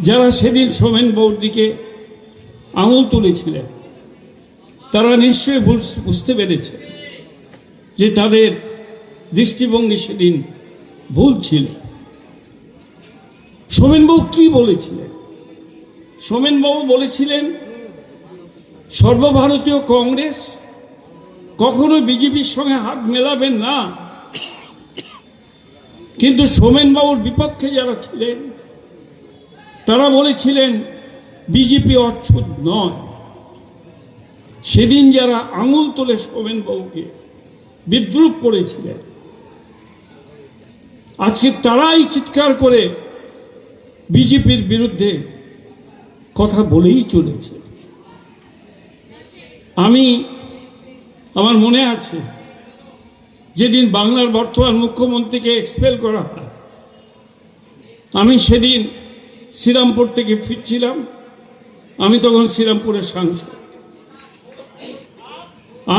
যারা সেদিন সোমেন বউর দিকে আঙুল তুলেছিলেন, তারা নিশ্চয়ই বুঝতে পেরেছে যে তাদের দৃষ্টিভঙ্গি সেদিন ভুল ছিল। সোমেন সোমেনবাবু কি বলেছিলেন? সোমেনবাবু বলেছিলেন, সর্বভারতীয় কংগ্রেস কখনো বিজেপির সঙ্গে হাত মেলাবেন না। কিন্তু সোমেনবাবুর বিপক্ষে যারা ছিলেন তারা বলেছিলেন, বিজেপি অচ্ছুত নয়। সেদিন যারা আঙুল তোলে সোমেনবাবুকে বিদ্রুপ করেছিলেন, আজকে তারাই চিৎকার করে বিজেপির বিরুদ্ধে কথা বলেই চলেছে। আমি, আমার মনে আছে, যেদিন বাংলার বর্তমান মুখ্যমন্ত্রীকে এক্সপেল করা হয়, আমি সেদিন শ্রীরামপুর থেকে ফিরছিলাম। আমি তখন শ্রীরামপুরের সাংসদ।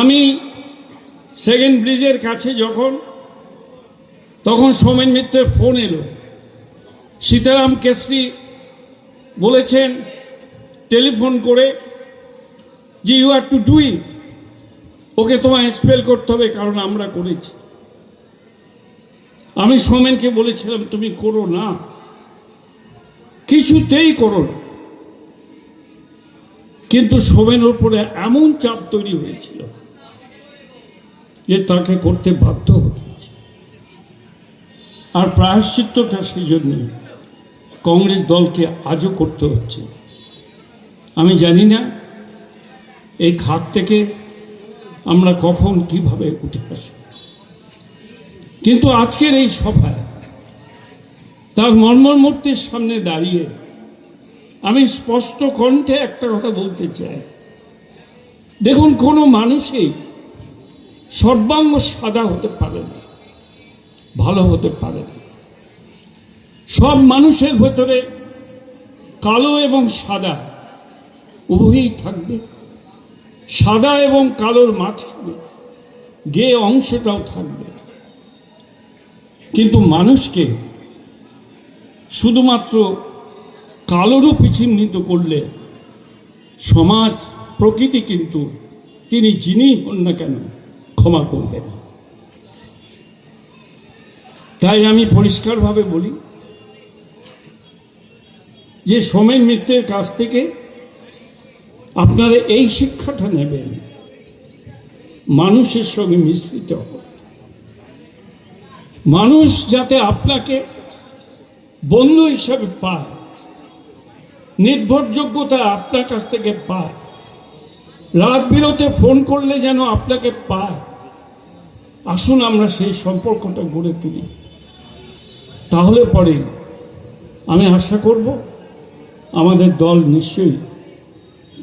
আমি সেকেন্ড ব্রিজের কাছে যখন, তখন সোমেন মিত্রের ফোন এলো। সীতারাম কেশরি বলেছেন, টেলিফোন করে যে you are to do it okay তোমায় এক্সপেল করতে হবে, কারণ আমরা করেছি। আমি সোমেনকে বলেছিলাম, তুমি করো না। কিছুতেই করো কিন্তু সোমেনের উপরে এমন চাপ তৈরি হয়েছিল যে তাকে করতে বাধ্য হতে হয়েছে। আর প্রায়শ্চিত্তটা সেই জন্যে কংগ্রেস দলকে আজও করতে হচ্ছে। আমি জানি না এই খাত থেকে আমরা কখন কীভাবে উঠে আসব। কিন্তু আজকের এই সভায় তার মর্মর মূর্তির সামনে দাঁড়িয়ে আমি স্পষ্ট কণ্ঠে একটা কথা বলতে চাই। দেখুন, কোনো মানুষই সর্বাঙ্গ সাদা হতে পারে না, ভালো হতে পারে না। সব মানুষের ভেতরে কালো এবং সাদা উভয়ই থাকবে। সাদা এবং কালোর মাঝখানে গে অংশটাও থাকবে। কিন্তু মানুষকে শুধুমাত্র কালোরূপে চিহ্নিত করলে সমাজ, প্রকৃতি কিন্তু তিনি যিনি হন না কেন ক্ষমা করবেন। তাই আমি পরিষ্কারভাবে বলি যে সোমেন মিত্রের কাছ থেকে আপনারা এই শিক্ষাটা নেবেন, মানুষের সঙ্গে মিশ্রিত মানুষ যাতে আপনাকে বন্ধু হিসাবে পায়। নির্ভরযোগ্যতা আপনার কাছ থেকে পায়। রাত বিরতে ফোন করলে যেন আপনাকে পায়। আসুন আমরা সেই সম্পর্কটা গড়ে তুলি। তাহলে পরে আমি আশা করব আমাদের দল নিশ্চয়ই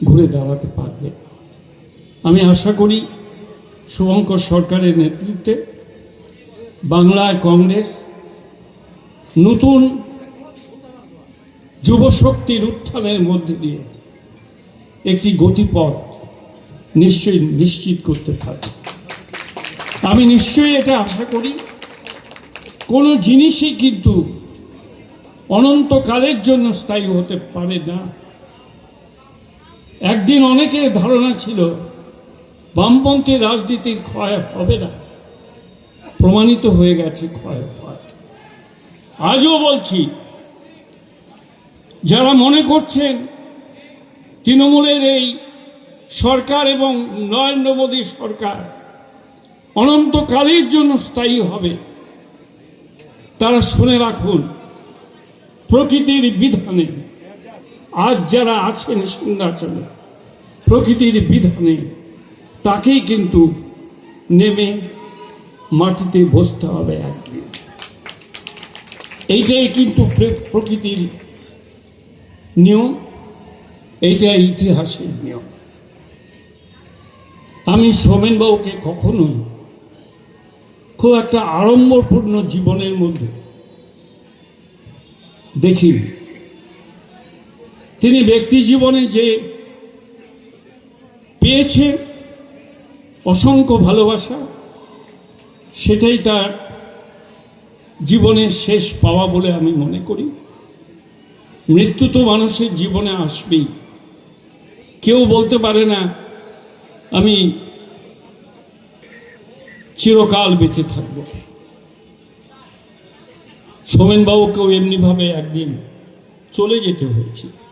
ঘুরে দাঁড়াতে পারবে। আমি আশা করি শুভঙ্কর সরকারের নেতৃত্বে বাংলায় কংগ্রেস নতুন যুবশক্তির উত্থানের মধ্যে দিয়ে একটি গতিপথ নিশ্চয়ই নিশ্চিত করতে পারবে আমি নিশ্চয়ই এটা আশা করি, কোনো জিনিসই কিন্তু অনন্তকালের জন্য স্থায়ী হতে পারে না। একদিন অনেকের ধারণা ছিল, বামপন্থী রাজনীতির ক্ষয় হবে না, প্রমাণিত হয়ে গেছে ক্ষয় হয়। আজও বলছি যারা মনে করছেন তৃণমূলের এই সরকার এবং নরেন্দ্র মোদী সরকার অনন্তকালের জন্য স্থায়ী হবে, তারা শুনে রাখুন, প্রকৃতির বিধানে আজ যারা আছেন সিংহাসনে, প্রকৃতির বিধানে তাকেই কিন্তু নেমে মাটিতে বসতে হবে একদিন। এইটাই কিন্তু প্রকৃতির নিয়ম এইটাই ইতিহাসের নিয়ম। আমি সোমেনবাবুকে কখনোই খুব একটা আড়ম্বরপূর্ণ জীবনের মধ্যে দেখিনি। তিনি ব্যক্তি জীবনে যে পেয়েছে অসংখ্য ভালোবাসা, সেটাই তার জীবনের শেষ পাওয়া বলে আমি মনে করি। মৃত্যু তো মানুষের জীবনে আসবেই। কেউ বলতে পারে না, আমি চিরকাল বেঁচে থাকব। সোমেনবাবুকেও এমনিভাবে একদিন চলে যেতে হয়েছে।